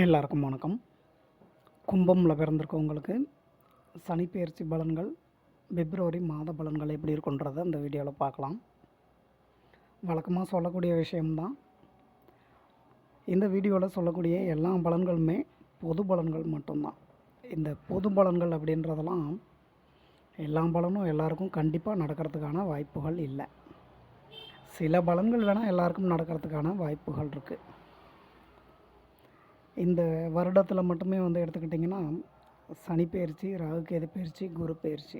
எல்லாருக்கும் வணக்கம். கும்பமில் பிறந்திருக்கவங்களுக்கு சனிப்பெயர்ச்சி பலன்கள் பிப்ரவரி மாத பலன்கள் எப்படி இருக்குன்றதை அந்த வீடியோவில் பார்க்கலாம். வழக்கமாக சொல்லக்கூடிய விஷயம்தான். இந்த வீடியோவில் சொல்லக்கூடிய எல்லா பலன்களுமே பொது பலன்கள் மட்டும்தான். இந்த பொது பலன்கள் அப்படின்றதெல்லாம் எல்லா பலனும் எல்லாருக்கும் கண்டிப்பாக நடக்கிறதுக்கான வாய்ப்புகள் இல்லை. சில பலன்கள் வேணால் எல்லாருக்கும் நடக்கிறதுக்கான வாய்ப்புகள் இருக்குது இந்த வருடத்தில் மட்டுமே வந்து எடுத்துக்கிட்டிங்கன்னா சனி பயிற்சி ராகுகேது பயிற்சி குரு பயிற்சி.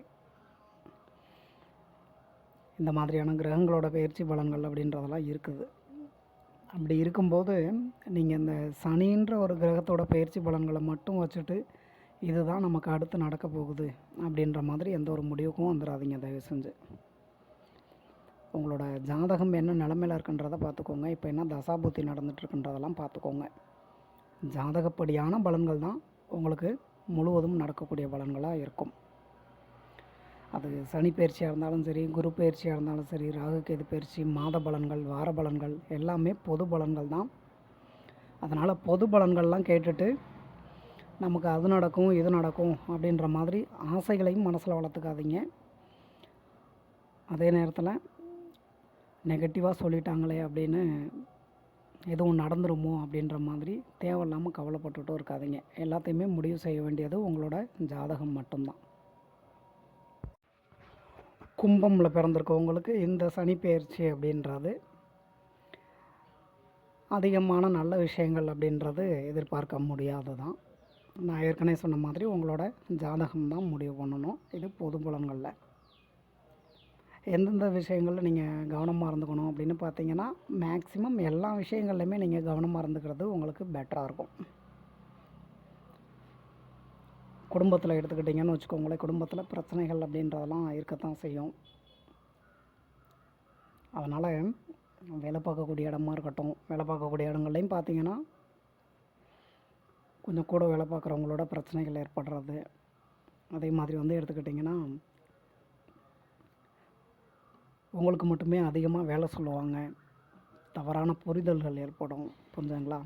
இந்த மாதிரியான கிரகங்களோட பயிற்சி பலன்கள் அப்படின்றதெல்லாம் இருக்குது. அப்படி இருக்கும்போது நீங்கள் இந்த சனின்ற ஒரு கிரகத்தோட பயிற்சி பலன்களை மட்டும் வச்சுட்டு இதுதான் நமக்கு அடுத்து நடக்க போகுது அப்படின்ற மாதிரி எந்த ஒரு முடிவுக்கும் வந்துடாதீங்க தயவு செஞ்சு. உங்களோட ஜாதகம் என்ன நிலமையில இருக்குன்றதை பார்த்துக்கோங்க. இப்போ என்ன தசாபூத்தி நடந்துட்டுருக்குன்றதெல்லாம் பார்த்துக்கோங்க. ஜாதகப்படியான பலன்கள் தான் உங்களுக்கு முழுவதும் நடக்கக்கூடிய பலன்களாக இருக்கும். அது சனி பயிற்சியாக இருந்தாலும் சரி குரு பயிற்சியாக இருந்தாலும் சரி ராகு கேது பயிற்சி மாத பலன்கள் வார பலன்கள் எல்லாமே பொது பலன்கள் தான். அதனால் பொது பலன்கள்லாம் கேட்டுட்டு நமக்கு அது நடக்கும் இது நடக்கும் அப்படின்ற மாதிரி ஆசைகளையும் மனசில் வளர்த்துக்காதீங்க. அதே நேரத்தில் நெகட்டிவாக சொல்லிட்டாங்களே அப்படின்னு எதுவும் நடந்துருமோ அப்படின்ற மாதிரி தேவையில்லாமல் கவலைப்பட்டுட்டும் இருக்காதீங்க. எல்லாத்தையுமே முடிவு செய்ய வேண்டியது உங்களோட ஜாதகம் மட்டும்தான். கும்பமில் பிறந்திருக்கவங்களுக்கு இந்த சனி பயிற்சி அப்படின்றது அதிகமான நல்ல விஷயங்கள் அப்படின்றது எதிர்பார்க்க முடியாது தான் நான் ஏற்கனவே சொன்ன மாதிரி உங்களோட ஜாதகம் தான் முடிவு பண்ணணும். இது பொது பலன்களில். எந்தெந்த விஷயங்களில் நீங்கள் கவனமாக இருந்துக்கணும் அப்படின்னு பார்த்தீங்கன்னா மேக்ஸிமம் எல்லா விஷயங்கள்லையுமே நீங்கள் கவனமாக இருந்துக்கிறது உங்களுக்கு பெட்டராக இருக்கும். குடும்பத்தில் எடுத்துக்கிட்டிங்கன்னு வச்சுக்கோங்களேன் குடும்பத்தில் பிரச்சனைகள் அப்படின்றதெல்லாம் இருக்கத்தான் செய்யும். அதனால் வேலை பார்க்கக்கூடிய இடமா இருக்கட்டும் வேலை பார்க்கக்கூடிய இடங்கள்லையும் பார்த்தீங்கன்னா கொஞ்சம் கூட வேலை பார்க்குறவங்களோட பிரச்சனைகள் ஏற்படுறது. அதே மாதிரி வந்து எடுத்துக்கிட்டிங்கன்னா உங்களுக்கு மட்டுமே அதிகமாக வேலை சொல்லுவாங்க. தவறான புரிதல்கள் ஏற்படும். புரிஞ்சுங்களா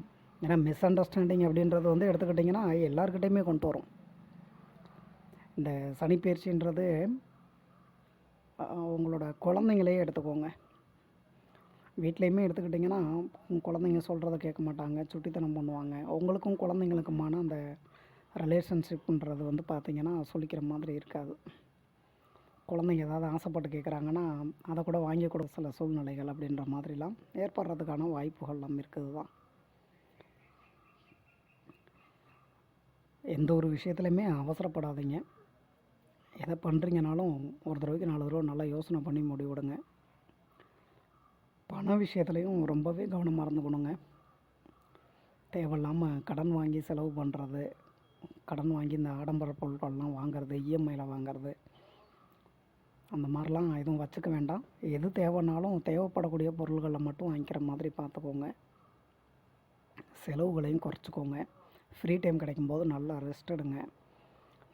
ஏன்னா மிஸ் அண்டர்ஸ்டாண்டிங் அப்படின்றது வந்து எடுத்துக்கிட்டிங்கன்னா எல்லாருக்கிட்டையுமே கொண்டு வரும். இந்த சனிப்பயிற்சின்றது உங்களோட குழந்தைங்களையே எடுத்துக்கோங்க. வீட்லேயுமே எடுத்துக்கிட்டிங்கன்னா குழந்தைங்க சொல்கிறத கேட்க மாட்டாங்க. சுட்டித்தனம் பண்ணுவாங்க. உங்களுக்கும் குழந்தைங்களுக்குமான அந்த ரிலேஷன்ஷிப்புன்றது வந்து பார்த்திங்கன்னா சொல்லிக்கிற மாதிரி இருக்காது. குழந்தைங்க ஏதாவது ஆசைப்பட்டு கேட்குறாங்கன்னா அதை கூட வாங்கி கூட சில சூழ்நிலைகள் அப்படின்ற மாதிரிலாம் ஏற்படுறதுக்கான வாய்ப்புகள்லாம் இருக்குது தான். எந்த ஒரு விஷயத்துலையுமே அவசரப்படாதீங்க. எதை பண்ணுறீங்கனாலும் ஒரு தடவைக்கு நாலு தடவை நல்லா யோசனை பண்ணி முடிவிடுங்க. பண விஷயத்துலையும் ரொம்பவே கவனமாக இருந்துக்கணுங்க. தேவையில்லாமல் கடன் வாங்கி செலவு பண்ணுறது கடன் வாங்கி இந்த ஆடம்பர பொருட்கள்லாம் வாங்குறது இஎம்ஐயில் வாங்குறது அந்த மாதிரிலாம் எதுவும் வச்சுக்க வேண்டாம். எது தேவைன்னாலும் தேவைப்படக்கூடிய பொருள்களை மட்டும் வாங்கிக்கிற மாதிரி பார்த்துக்கோங்க. செலவுகளையும் குறைச்சிக்கோங்க. ஃப்ரீ டைம் கிடைக்கும்போது நல்லா ரெஸ்ட் எடுங்க.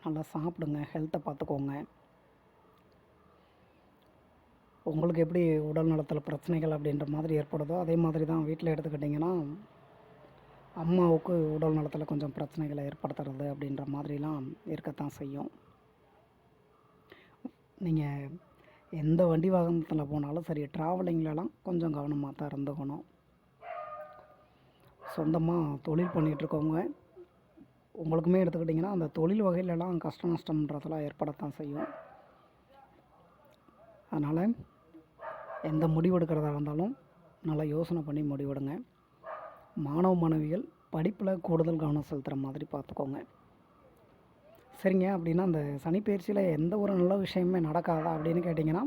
நல்லா சாப்பிடுங்க. ஹெல்த்தை பார்த்துக்கோங்க. உங்களுக்கு எப்படி உடல் நலத்தில் பிரச்சனைகள் அப்படின்ற மாதிரி ஏற்படுதோ அதே மாதிரி தான் வீட்டில் எடுத்துக்கிட்டிங்கன்னா அம்மாவுக்கு உடல் நலத்தில் கொஞ்சம் பிரச்சனைகளை ஏற்படுத்துறது அப்படின்ற மாதிரிலாம் இருக்கத்தான் செய்யும். நீங்கள் எந்த வண்டி வாகனத்தில் போனாலும் சரி ட்ராவலிங்லலாம் கொஞ்சம் கவனமாக தான் இருந்துக்கணும். சொந்தமாக தொழில் பண்ணிகிட்ருக்கவங்க உங்களுக்குமே எடுத்துக்கிட்டிங்கன்னா அந்த தொழில் வகையிலலாம் கஷ்ட நஷ்டம்ன்றதெல்லாம் ஏற்படத்தான் செய்யும். அதனால் எந்த முடிவு எடுக்கிறதா இருந்தாலும் நல்லா யோசனை பண்ணி முடிவெடுங்க. மாணவ மாணவிகள் படிப்பில் கூடுதல் கவனம் செலுத்துகிற மாதிரி பார்த்துக்கோங்க. சரிங்க அப்படின்னா அந்த சனிப்பயிற்சியில் எந்த ஒரு நல்ல விஷயமே நடக்காதா அப்படின்னு கேட்டிங்கன்னா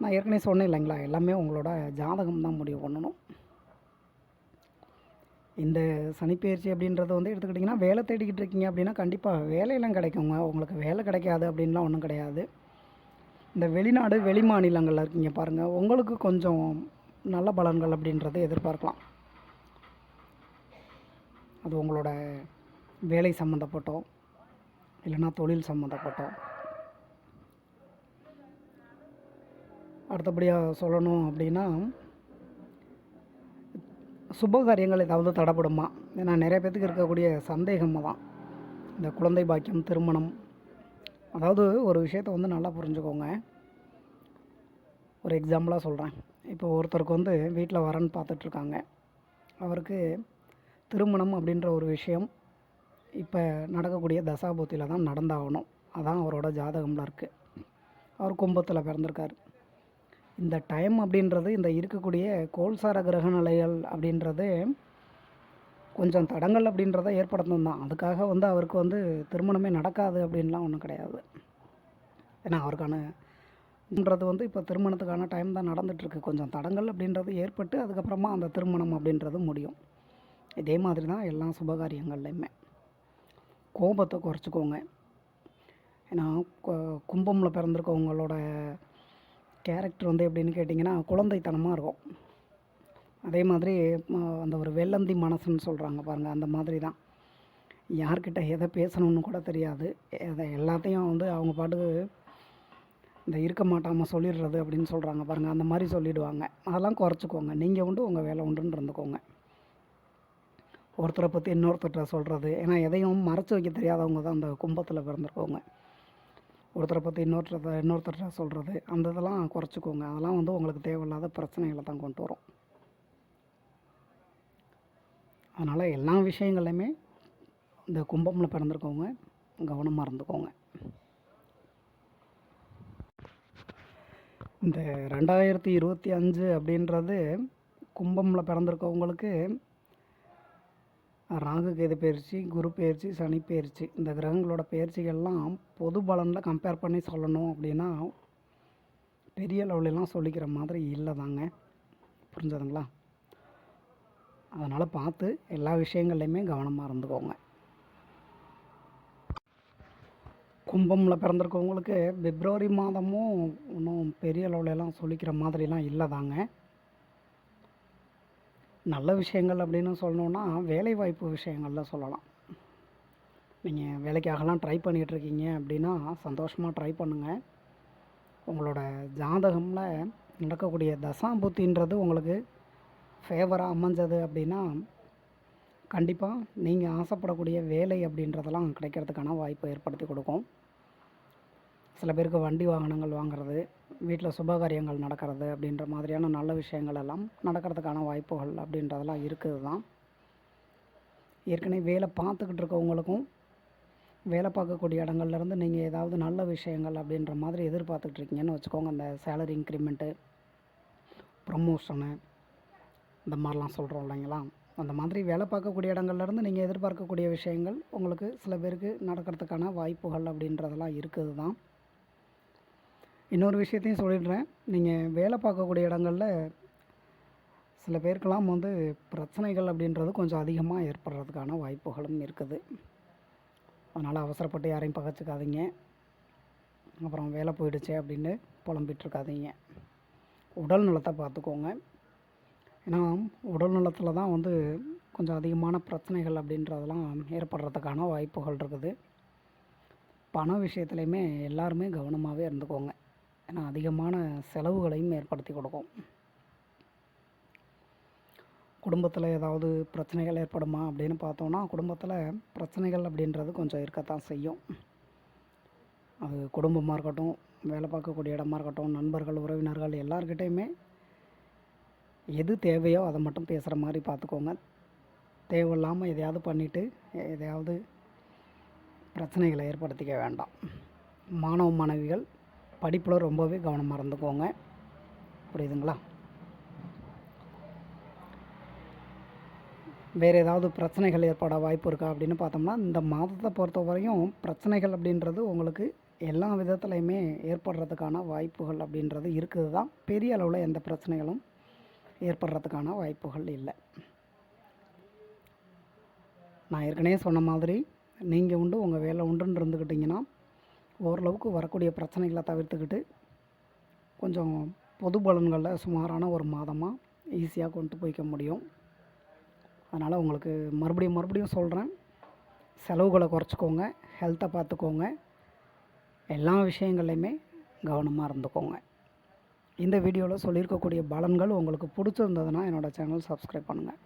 நான் ஏற்கனவே சொன்னேன் இல்லைங்களா எல்லாமே உங்களோட ஜாதகம் தான் முடிவு பண்ணணும். இந்த சனிப்பயிற்சி அப்படின்றத வந்து எடுத்துக்கிட்டிங்கன்னா வேலை தேடிக்கிட்டு இருக்கீங்க அப்படின்னா கண்டிப்பாக வேலையெல்லாம் கிடைக்குங்க. உங்களுக்கு வேலை கிடைக்காது அப்படின்லாம் ஒன்றும் கிடையாது. இந்த வெளிநாடு வெளி மாநிலங்களில் இருக்கீங்க பாருங்கள் உங்களுக்கு கொஞ்சம் நல்ல பலன்கள் அப்படின்றத எதிர்பார்க்கலாம். அது உங்களோட வேலை சம்மந்தப்பட்டோ இல்லைன்னா தொழில் சம்மந்தப்பட்டோ அடுத்தபடியாக சொல்லணும் அப்படின்னா சுப காரியங்கள் ஏதாவது தடைப்படுமா? ஏன்னா நிறைய பேத்துக்கு இருக்கக்கூடிய சந்தேகம் தான் இந்த குழந்தை பாக்கியம் திருமணம். அதாவது ஒரு விஷயத்தை வந்து நல்லா புரிஞ்சுக்கோங்க. ஒரு எக்ஸாம்பிளாக சொல்கிறேன் இப்போ ஒருத்தருக்கு வந்து வீட்டில் வரன்னு பார்த்துட்ருக்காங்க அவருக்கு திருமணம் அப்படின்ற ஒரு விஷயம் இப்போ நடக்கக்கூடிய தசாபூத்தியில் தான் நடந்தாகணும். அதான் அவரோட ஜாதகமில் இருக்குது அவர் கும்பத்தில் பிறந்திருக்கார். இந்த டைம் அப்படின்றது இந்த இருக்கக்கூடிய கோல்சார கிரக நிலைகள் அப்படின்றது கொஞ்சம் தடங்கள் அப்படின்றத ஏற்படுத்தணும் தான். அதுக்காக வந்து அவருக்கு வந்து திருமணமே நடக்காது அப்படின்லாம் ஒன்றும் கிடையாது. ஏன்னா அவருக்கானன்றது வந்து இப்போ திருமணத்துக்கான டைம் தான் நடந்துகிட்ருக்கு கொஞ்சம் தடங்கள் அப்படின்றது ஏற்பட்டு அதுக்கப்புறமா அந்த திருமணம் அப்படின்றது முடியும். இதே மாதிரி தான் எல்லா சுபகாரியங்கள்லையுமே. கோபத்தை குறைச்சிக்கோங்க. ஏன்னா கும்பமில் பிறந்திருக்கவங்களோட கேரக்டர் வந்து எப்படின்னு கேட்டிங்கன்னா குழந்தைத்தனமாக இருக்கும். அதே மாதிரி அந்த ஒரு வெள்ளந்தி மனசுன்னு சொல்கிறாங்க பாருங்கள் அந்த மாதிரி தான். யார்கிட்ட எதை பேசணும்னு கூட தெரியாது. எதை எல்லாத்தையும் வந்து அவங்க பாட்டுக்கு இந்த இருக்க மாட்டாமல் சொல்லிடுறது அப்படின்னு சொல்கிறாங்க பாருங்கள் அந்த மாதிரி சொல்லிவிடுவாங்க அதெல்லாம் குறைச்சிக்கோங்க. நீங்கள் உண்டு உங்கள் வேலை உண்டுன்னு இருந்துக்கோங்க. ஒருத்தரை பற்றி இன்னொருத்தர்கிட்ட சொல்கிறது ஏன்னா எதையும் மறைச்சு வைக்க தெரியாதவங்க தான் அந்த கும்பத்தில் பிறந்திருக்கவங்க. ஒருத்தரை பற்றி இன்னொருத்தர் இன்னொருத்தர்கிட்ட சொல்கிறது அந்த இதெல்லாம் குறைச்சிக்கோங்க. அதெல்லாம் வந்து உங்களுக்கு தேவையில்லாத பிரச்சனைகளை தான் கொண்டு வரும். அதனால் எல்லா விஷயங்கள்லையுமே இந்த கும்பமில் பிறந்திருக்கவங்க கவனமாக இருந்துக்கோங்க. இந்த ரெண்டாயிரத்தி இருபத்தி அஞ்சு அப்படின்றது கும்பமில் பிறந்திருக்கவங்களுக்கு ராகு கேது பயிற்சி குரு பயிற்சி சனி பயிற்சி இந்த கிரகங்களோட பயிற்சிகள்லாம் பொது பலனில் கம்பேர் பண்ணி சொல்லணும் அப்படின்னா பெரிய லெவலெலாம் சொல்லிக்கிற மாதிரி இல்லை தாங்க புரிஞ்சதுங்களா? அதனால் பார்த்து எல்லா விஷயங்கள்லையுமே கவனமாக இருந்துக்கோங்க. கும்பமில் பிறந்திருக்கவங்களுக்கு பிப்ரவரி மாதமும் ஒன்றும் பெரிய லெவலெலாம் சொல்லிக்கிற மாதிரிலாம் இல்லை தாங்க நல்ல விஷயங்கள் அப்படின்னு சொல்லணுன்னா வேலைவாய்ப்பு விஷயங்களில் சொல்லலாம். நீங்கள் வேலைக்காகலாம் ட்ரை பண்ணிகிட்ருக்கீங்க அப்படின்னா சந்தோஷமாக ட்ரை பண்ணுங்கள் உங்களோட ஜாதகமில் நடக்கக்கூடிய தசாம்புத்தின்றது உங்களுக்கு ஃபேவராக அமைஞ்சது அப்படின்னா கண்டிப்பாக நீங்கள் ஆசைப்படக்கூடிய வேலை அப்படின்றதெல்லாம் கிடைக்கிறதுக்கான வாய்ப்பை ஏற்படுத்தி கொடுக்கும். சில பேருக்கு வண்டி வாகனங்கள் வாங்குறது வீட்டில் சுபகாரியங்கள் நடக்கிறது அப்படின்ற மாதிரியான நல்ல விஷயங்கள் எல்லாம் நடக்கிறதுக்கான வாய்ப்புகள் அப்படின்றதெல்லாம் இருக்குது தான். ஏற்கனவே வேலை பார்த்துக்கிட்டு இருக்கவங்களுக்கும் வேலை பார்க்கக்கூடிய இடங்கள்லேருந்து நீங்கள் ஏதாவது நல்ல விஷயங்கள் அப்படின்ற மாதிரி எதிர்பார்த்துக்கிட்டு இருக்கீங்கன்னு வச்சுக்கோங்க. அந்த சேலரி இன்க்ரிமெண்ட்டு ப்ரமோஷனு இந்த மாதிரிலாம் சொல்கிறோம் இல்லைங்களா? அந்த மாதிரி வேலை பார்க்கக்கூடிய இடங்கள்லேருந்து நீங்கள் எதிர்பார்க்கக்கூடிய விஷயங்கள் உங்களுக்கு சில பேருக்கு நடக்கிறதுக்கான வாய்ப்புகள் அப்படின்றதெல்லாம் இருக்குது தான். இன்னொரு விஷயத்தையும் சொல்லிடுறேன். நீங்கள் வேலை பார்க்கக்கூடிய இடங்களில் சில பேருக்கெல்லாம் வந்து பிரச்சனைகள் அப்படின்றது கொஞ்சம் அதிகமாக ஏற்படுறதுக்கான வாய்ப்புகளும் இருக்குது. அதனால் அவசரப்பட்டு யாரையும் பகச்சிக்காதீங்க. அப்புறம் வேலை போயிடுச்சே அப்படின்னு புலம்பிகிட்ருக்காதீங்க உடல் நலத்தை பார்த்துக்கோங்க. ஏன்னா உடல் நலத்தில் தான் வந்து கொஞ்சம் அதிகமான பிரச்சனைகள் அப்படின்றதெல்லாம் ஏற்படுறதுக்கான வாய்ப்புகள் இருக்குது. பண விஷயத்துலையுமே எல்லாருமே கவனமாகவே இருந்துக்கோங்க. ஏன்னா அதிகமான செலவுகளையும் ஏற்படுத்தி கொடுக்கும். குடும்பத்தில் ஏதாவது பிரச்சனைகள் ஏற்படுமா அப்படின்னு பார்த்தோன்னா குடும்பத்தில் பிரச்சனைகள் அப்படின்றது கொஞ்சம் இருக்கத்தான் செய்யும். அது குடும்பமாக இருக்கட்டும் வேலை பார்க்கக்கூடிய இடமா இருக்கட்டும் நண்பர்கள் உறவினர்கள் எல்லார்கிட்டேயுமே எது தேவையோ அதை மட்டும் பேசுகிற மாதிரி பார்த்துக்கோங்க. தேவையில்லாமல் எதையாவது பண்ணிவிட்டு எதையாவது பிரச்சனைகளை ஏற்படுத்திக்க வேண்டாம். மாணவ மாணவிகள் படிப்பில் ரொம்பவே கவனமாக இருந்துக்கோங்க. புரியுதுங்களா? வேறு ஏதாவது பிரச்சனைகள் ஏற்பட வாய்ப்பு இருக்கா அப்படின்னு பார்த்தோம்னா இந்த மாதத்தை பொறுத்த வரையும் பிரச்சனைகள் அப்படின்றது உங்களுக்கு எல்லா விதத்துலையுமே ஏற்படுறதுக்கான வாய்ப்புகள் அப்படின்றது இருக்குது தான். பெரிய அளவில் எந்த பிரச்சனைகளும் ஏற்படுறதுக்கான வாய்ப்புகள் இல்லை. நான் ஏற்கனவே சொன்ன மாதிரி நீங்கள் உண்டு உங்கள் வேலை உண்டுன்னு இருந்துக்கிட்டிங்கன்னா ஓரளவுக்கு வரக்கூடிய பிரச்சனைகளை தவிர்த்துக்கிட்டு கொஞ்சம் பொது பலன்களில் சுமாரான ஒரு மாதமாக ஈஸியாக கொண்டு போய்க்க முடியும். அதனால் உங்களுக்கு மறுபடியும் மறுபடியும் சொல்கிறேன். செலவுகளை குறைச்சிக்கோங்க ஹெல்த்தை பார்த்துக்கோங்க. எல்லா விஷயங்கள்லையுமே கவனமாக இருந்துக்கோங்க. இந்த வீடியோவில் சொல்லியிருக்கக்கூடிய பலன்கள் உங்களுக்கு பிடிச்சிருந்ததுன்னா என்னோடய சேனல் சப்ஸ்கிரைப் பண்ணுங்கள்.